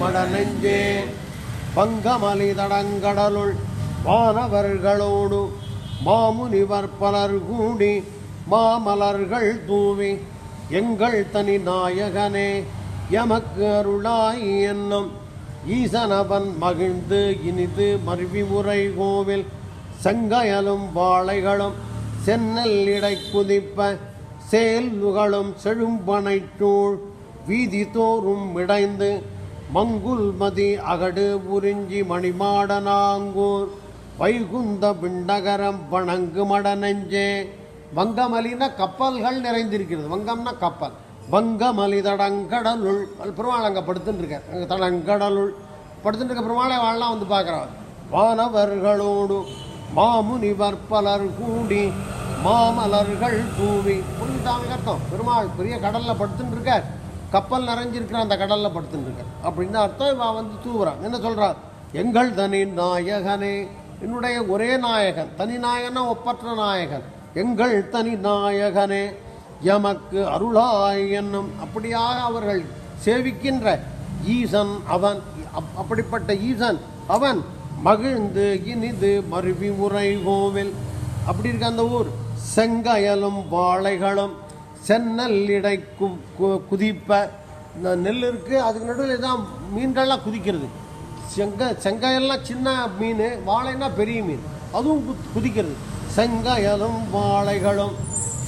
மட நெஞ்சே பங்கமலி தடங்கடலுள் வானவர்களோடு மாமுனிவர் பலர் கூடி மாமலர்கள் தூவி எங்கள் தனி நாயகனே எமக்கு அருளாய் என்னும் ஈசனவன் மகிழ்ந்து இனிது மருவி முறை கோவில் செங்கயலும் வாழைகளும் சென்னல் இடை குதிப்ப செயல்களும் செழும்பனைச்சூழ் வீதி தோறும் இடைந்து மங்குல்மதி அகடு உறிஞ்சி மணிமாடனாங்கூர். வைகுந்த பிண்டகரம் வணங்கு மடநெஞ்சே. வங்கமலின கப்பல்கள் நிறைந்திருக்கிறது. வங்கம்னா கப்பல். வங்கமலி தடங்கடலுள் அது பெருமாள் அங்கே படுத்துட்டுருக்கார் அங்கே தடங்கடலுள். படுத்துட்டுருக்க பெருமாளை வாழலாம் வந்து பார்க்குறான் வானவர்களோடு மாமுனிவர் பலர் கூடி மாமலர்கள் தூவி. புரிஞ்சுட்டாங்க அர்த்தம்? பெருமாள் பெரிய கடலில் படுத்துட்டு இருக்கார் கப்பல் நிறைஞ்சிருக்கிற அந்த கடலில் படுத்துருக்க அப்படின்னு அர்த்தம் இவன் வந்து தூவுறான். என்ன சொல்கிறார் எங்கள் தனி நாயகனே என்னுடைய ஒரே நாயகன் தனி நாயகனா ஒப்பற்ற நாயகன். எங்கள் தனி நாயகனே எமக்கு அருளாய் என்னும். அப்படியாக அவர்கள் சேவிக்கின்ற ஈசன் அவன் அப்- அப்படிப்பட்ட ஈசன் அவன் மகிழ்ந்து இனிது மருவி உரை கோவில் அப்படி இருக்க அந்த ஊர் செங்கயலும் வாழைகளும் சென்னல் இடை கு கு- குதிப்ப. இந்த நெல் இருக்குது அதுக்கு நடுவில் தான் மீன்கள்லாம் குதிக்கிறது. செங்க செங்காயெல்லாம் சின்ன மீன் வாழைன்னா பெரிய மீன். அதுவும் கு- குதிக்கிறது. செங்காயலும் வாழைகளும்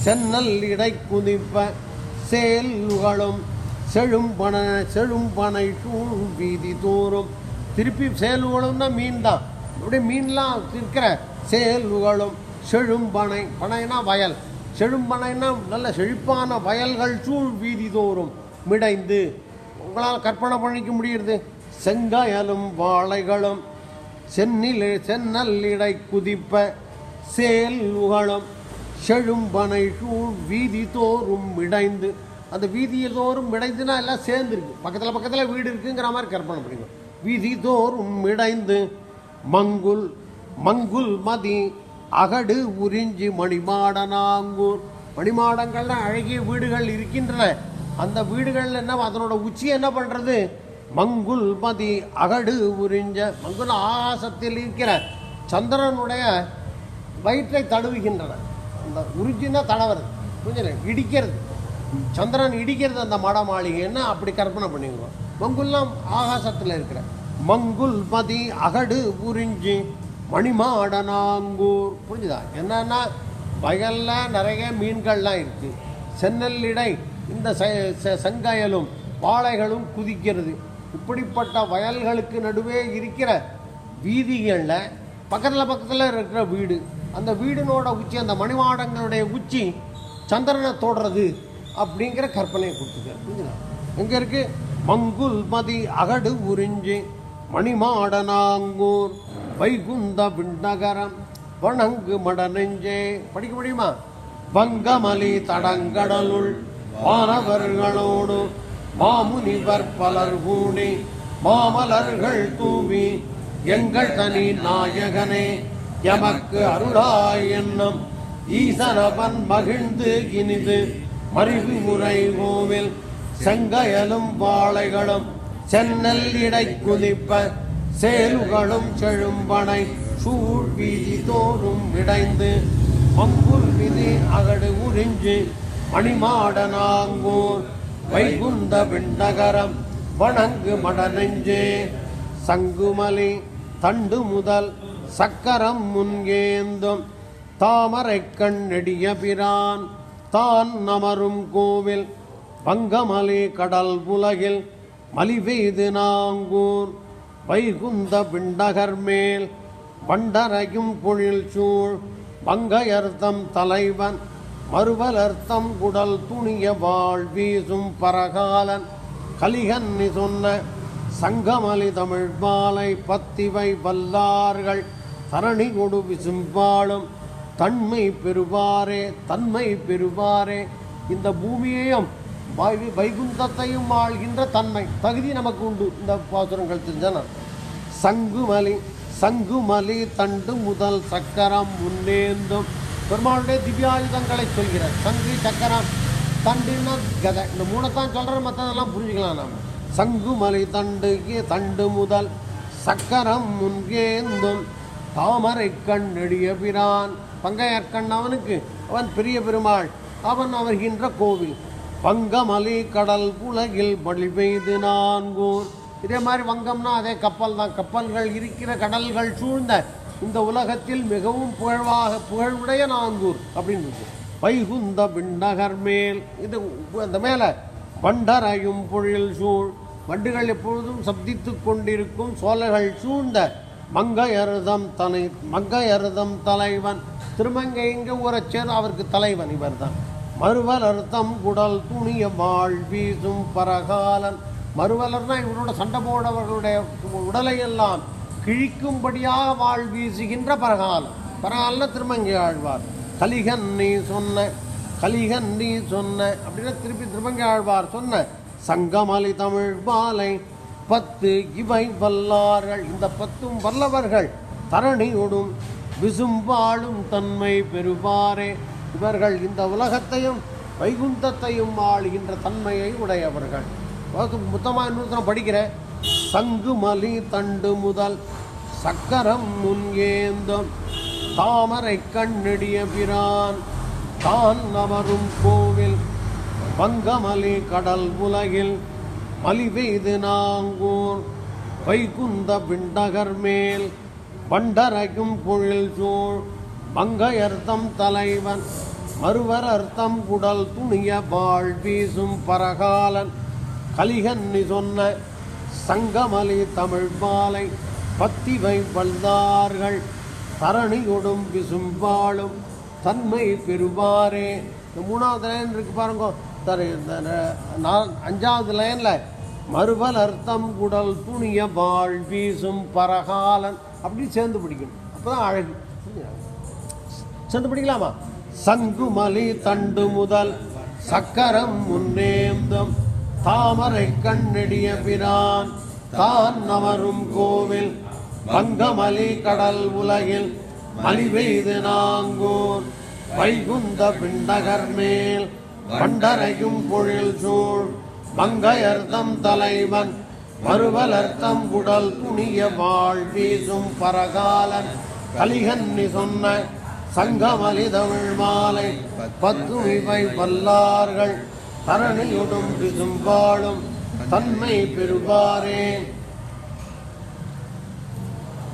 சென்னல் இடை குதிப்ப. சேல்களும் செழும்பனை செழும்பனை சூழ் வீதி தோறும். திருப்பி சேலுகளும்னா மீன் தான். அப்படியே மீன்லாம் இருக்கிற சேலுகளும் செழும்பனை பனைனா வயல். செழும்பனைன்னா நல்ல செழிப்பான வயல்கள் சூழ் வீதி தோறும் மிடைந்து. உங்களால் கற்பனை பண்ணிக்க முடியுது செங்காயலும் வாழைகளும் சென்னில் சென்னல் இடை குதிப்ப சேல்களும் செழும்பனை சூழ் வீதி தோறும் மிடைந்து. அந்த வீதியை தோறும் மிடைந்துனா எல்லாம் சேர்ந்துருக்கு. பக்கத்தில் பக்கத்தில் வீடு இருக்குங்கிற மாதிரி கற்பனை பண்ணிக்கணும். வீதி தோறும் மிடைந்து. மங்குல் மங்குல் மதி அகடு உறிஞ்சி மணிமாடனாங்கூர். மணிமாடங்கள்ல அழகிய வீடுகள் இருக்கின்றன. அந்த வீடுகள் என்ன அதனோட உச்சி என்ன பண்ணுறது மங்குல் மதி அகடு உறிஞ்ச மங்குல் ஆகாசத்தில் இருக்கிற சந்திரனுடைய வயிற்றை தழுவுகின்றன அந்த உறிஞ்சினா தடவுறது புரிஞ்சு இடிக்கிறது. சந்திரன் இடிக்கிறது அந்த மட மாளிகைன்னு அப்படி கற்பனை பண்ணிக்குவோம் மங்குல்லாம் ஆகாசத்தில் இருக்கிற. மங்குல் மதி அகடு உறிஞ்சி மணிமாடனாங்கூர். புரிஞ்சுதா? என்னன்னா வயலில் நிறைய மீன்கள்லாம் இருக்குது சென்னல்லிடை இந்த செ- வாழைகளும் குதிக்கிறது. இப்படிப்பட்ட வயல்களுக்கு நடுவே இருக்கிற வீதிகளில் பக்கத்தில் பக்கத்தில் இருக்கிற வீடு. அந்த வீடினோட உச்சி அந்த மணிமாடங்களுடைய உச்சி சந்திரனை தொடுறது அப்படிங்கிற கற்பனையை கொடுத்துருக்காரு. புரிஞ்சுதா? எங்கே இருக்குது மங்குல் மதி அகடு உறிஞ்சி மணிமாடனாங்கூர். வைகுந்த விண்ணகரம் வணங்கு மட நெஞ்சே படிக்க முடியுமா? வங்கமலி தடங்கடலுள் வானவர்களோடு மாமுனிவர் பலர் கூடி மாமலர்கள் தூவி எங்கள் தனி நாயகனே எமக்கு அருளாய் என்னும் ஈசனவன் மகிழ்ந்து இனிது. மறிவு முறை கோவில் செங்கயலும் வாழைகளும் சென்னல் இடை குதிப்ப சேலுகளும் செழும்பனை சூழ் வீதி தோறும் இடைந்து மங்குல் விதி அகடு உறிஞ்சு மணிமாடனாங்கூர் வைகுந்த விண்ணகரம் வணங்கு மடநெஞ்சே. சங்குமலி தண்டு முதல் சக்கரம் முன்கேந்தும் தாமரை கண்ணெடிய பிரான் தான் நமரும் கோவில் பங்கமலி கடல் உலகில் மலிவெய்து நாங்கூர். வைகுந்த விண்டகர் மேல் குழில் சூழ் வங்கையர்த்தம் தலைவன் மறுவலர்த்தம் குடல் துணிய வாழ் வீசும் பரகாலன் கலிகன்னி சொன்ன சங்கமலி தமிழ் மாலை பத்திவை வல்லார்கள் தரணி கொடு விசும்பாளும் தன்மை பெறுவாரே தன்மை பெறுவாரே. இந்த பூமியையும் வைகுந்தத்தையும் ஆள்கின்ற தன்மை. தகுதி நமக்கு உண்டு. இந்த பாசுரங்கள் தெரிஞ்சான சங்குமலி சங்குமலி தண்டு முதல் சக்கரம் முன்னேந்தும் பெருமாளுடைய திவ்யாயுதங்களை சொல்கிறார். சங்கு சக்கரம் தண்டுன்னா கதை. இந்த மூணைத்தான் சொல்கிற மற்றதெல்லாம் புரிஞ்சுக்கலாம் நாம். சங்குமலை தண்டு தண்டு முதல் சக்கரம் முன்கேந்தும் தாமரை கண் நெடிய பிரான். பங்கையற்கண் அவனுக்கு. அவன் பெரிய பெருமாள். அவன் அவர்கின்ற கோவில். வங்கமலி கடல் உலகில் மழை பெய்து நான்கூர். இதே மாதிரி வங்கம்னா அதே கப்பல் தான். கப்பல்கள் இருக்கிற கடல்கள் சூழ்ந்த இந்த உலகத்தில் மிகவும் புகழ்வாக புகழுடைய நான்கூர் அப்படின்னு இருக்கு வைகுந்த விண்ணகர் மேல். இது அந்த மேலே வண்டரையும் பொழில் சூழ். வண்டுகள் எப்பொழுதும் சப்தித்து கொண்டிருக்கும் சோலைகள் சூழ்ந்த மங்கையருதம் தலை மங்கையருதம் தலைவன். திருமங்கை இங்கே சேர் அவருக்கு தலைவன் இவர்தான். மறுவலர்த்தம் குடல் துணிய வாழ் வீசும் பரகாலன். மறுவலர்னா இவரோட சண்டை போடவர்களுடைய உடலையெல்லாம் கிழிக்கும்படியாக வாழ் வீசுகின்ற பரகாலன். பரகாலன திருமங்கி ஆழ்வார். கலிகன் நீ சொன்ன கலிகன் நீ சொன்ன அப்படின்னா திருப்பி திருமங்கி ஆழ்வார் சொன்ன. சங்கமலி தமிழ் மாலை பத்து இவை வல்லார்கள். இந்த பத்தும் வல்லவர்கள் தரணியோடும் விசும்பாளும் தன்மை பெறுவாரே. இவர்கள் இந்த உலகத்தையும் வைகுந்தத்தையும் ஆளுகின்ற தன்மையை உடையவர்கள். மொத்தமாக இன்னொருத்தர படிக்கிறேன் சங்குமலி தண்டு முதல் சக்கரம் முன்கேந்தம் தாமரை கண்ணெடிய பிரான் தான் அமரும் கோவில் பங்கமலி கடல் உலகில் மலிவெய்து நாங்கூர். வைகுந்த விண்டகர் மேல் பண்டரைக்கும் பொழில் சூழ் மங்கையர்த்தம் தலைவன் மறுவர் அர்த்தம் குடல் துணிய வாழ் வீசும் பரகாலன். கலிகன்னி சொன்ன சங்கமலி தமிழ் மாலை பத்திவை வந்தார்கள் தரணியொடும் விசும்பாளும் தன்மை பெறுவாரே. இந்த மூணாவது லைன் இருக்கு பாருங்க. தர அஞ்சாவது லைனில் மறுபல் அர்த்தம் குடல் துணிய வாழ் வீசும் பரகாலன். அப்படி சேர்ந்து பிடிக்கணும். அப்பதான் அழகு. சேர்ந்து பிடிக்கலாமா? சங்குமலி தண்டு முதல் சக்கரம் முன்னேந்தம். தாமரை கண்ணெடிய பிரான் தான் நமரும் கோவில். பங்கமலி கடல் உலகில் மலிவெய்து நாங்கூர். வைகுந்த பிண்டகர் மேல் பண்டரையும் பொழில் சூழ். மங்கையர்தம் தலைவன் மறுவலர்த்தம் குடல் துணிய வாழ் வீசும் பரகாலன். கலிகன்னி சொன்ன சங்கமலி தமிழ் மாலை பத்து இவை வல்லார்கள். தரணியுடும் பிசும்பாடும் தன்மை பெறுவாரே.